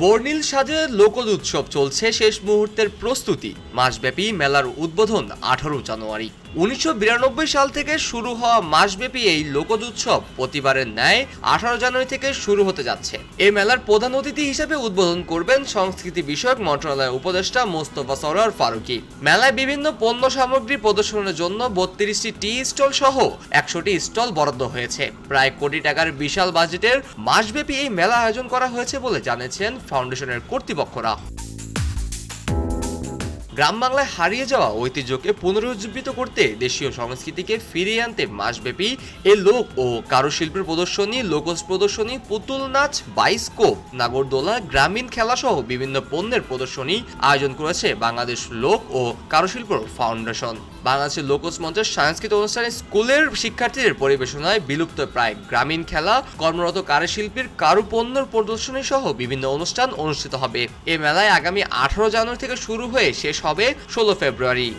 বর্ণিল সাজে লোকজ উৎসব চলছে শেষ মুহূর্তের প্রস্তুতি। মাসব্যাপী মেলার উদ্বোধন আঠারো জানুয়ারি। উনিশশো বিরানব্বই সাল থেকে শুরু হওয়া মাসব্যাপী এই লোকজ উৎসব প্রতিবারের ন্যায় আঠারো জানুয়ারি থেকে শুরু হতে যাচ্ছে। এই মেলার প্রধান অতিথি হিসেবে উদ্বোধন করবেন সংস্কৃতি বিষয়ক মন্ত্রণালয়ের উপদেষ্টা মোস্তফা সরোয়ার ফারুকি। মেলায় বিভিন্ন পণ্য সামগ্রী প্রদর্শনের জন্য বত্রিশটি টি স্টল সহ একশোটি স্টল বরাদ্দ হয়েছে। প্রায় কোটি টাকার বিশাল বাজেটের মাসব্যাপী এই মেলা আয়োজন করা হয়েছে বলে জানিয়েছেন ফাউন্ডেশনের কর্তৃপক্ষরা। গ্রাম বাংলায় হারিয়ে যাওয়া ঐতিহ্যকে পুনরুজ্জীবিত করতে দেশীয় সংস্কৃতিকে ফিরিয়ে আনতে মাসব্যাপী এ লোক ও কারুশিল্পের প্রদর্শনী লোকজ প্রদর্শনী, পুতুল নাচ, বাইস্কোপ, নাগরদোলা, গ্রামীণ খেলাসহ বিভিন্ন পণ্যের প্রদর্শনী আয়োজন করেছে বাংলাদেশ লোক ও কারুশিল্প ফাউন্ডেশন। বাংলাদেশের লোকজ মঞ্চের সাংস্কৃতিক অনুষ্ঠানে স্কুলের শিক্ষার্থীদের পরিবেশনায় বিলুপ্ত প্রায় গ্রামীণ খেলা, কর্মরত কারুশিল্পীর কারুপণ্যের প্রদর্শনী সহ বিভিন্ন অনুষ্ঠান অনুষ্ঠিত হবে। এ মেলায় আগামী আঠারো জানুয়ারি থেকে শুরু হয়ে শেষ হবে ষোলো ফেব্রুয়ারি।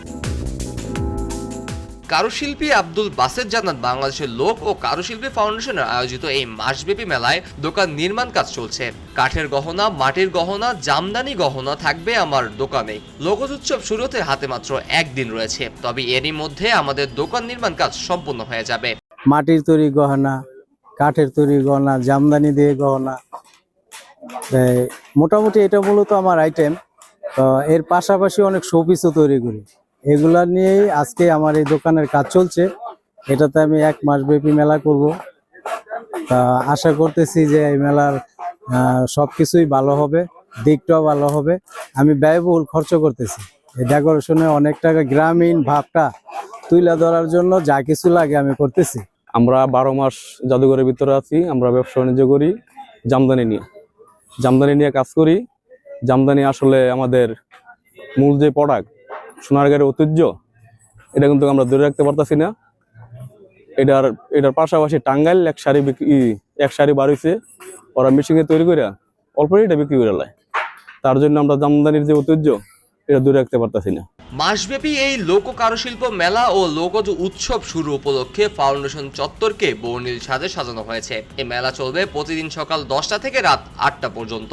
কারুশিল্পী আব্দুল বাসেদ জানান, বাংলাদেশের লোক ও কারুশিল্পী ফাউন্ডেশনের আয়োজিত এই মাসব্যাপী মেলায় দোকান নির্মাণ কাজ চলছে। কাঠের গহনা, মাটির গহনা, জামদানি গহনা থাকবে আমার দোকানে। লোকজ উৎসব শুরু হতে হাতে মাত্র একদিন রয়েছে, তবে এরই মধ্যে আমাদের দোকান নির্মাণ কাজ সম্পূর্ণ হয়ে যাবে। মাটির তৈরি গহনা, কাঠের তৈরি গহনা, জামদানি দিয়ে গহনা। মোটামুটি এটা মূলত আমার আইটেম এর পাশাপাশি অনেক শোপিসও তৈরি করি। এগুলা নিয়েই আজকে আমার এই দোকানের কাজ চলছে। এটাতে আমি এক মাস ব্যাপী মেলা করব। তা আশা করতেছি যে এই মেলার আহ, সবকিছুই ভালো হবে দিকটাও ভালো হবে। আমি ব্যয়বহুল খরচ করতেছি। এই ডেকোরেশনে অনেক টাকা গ্রামীণ ভাবটা তুলে ধরার জন্য যা কিছু লাগে আমি করতেছি। আমরা বারো মাস জাদুঘরের ভিতরে আছি আমরা ব্যবসা বাণিজ্য করি জামদানি নিয়ে। জামদানি নিয়ে কাজ করি জামদানি আসলে আমাদের মূল যে প্রোডাক্ট সোনারগাঁয়ের ঐতিহ্য, এটা কিন্তু আমরা ধরে রাখতে পারতাছি না। এটার এটার পাশাপাশি টাঙ্গাইল এক শাড়ি বিক্রি, এক শাড়ি বাড়িছে ওরা মেশিনে তৈরি করে অল্প এটা বিক্রি করে লায়। তার জন্য আমরা জামদানির যে ঐতিহ্য, এটা ধরে রাখতে পারতাছি না। মাসব্যাপী এই লোক কারুশিল্প মেলা ও লোকজ উৎসব শুরু উপলক্ষে ফাউন্ডেশন চত্বরকে বর্ণিল সাজে সাজানো হয়েছে। এই মেলা চলবে প্রতিদিন সকাল দশটা থেকে রাত আটটা পর্যন্ত।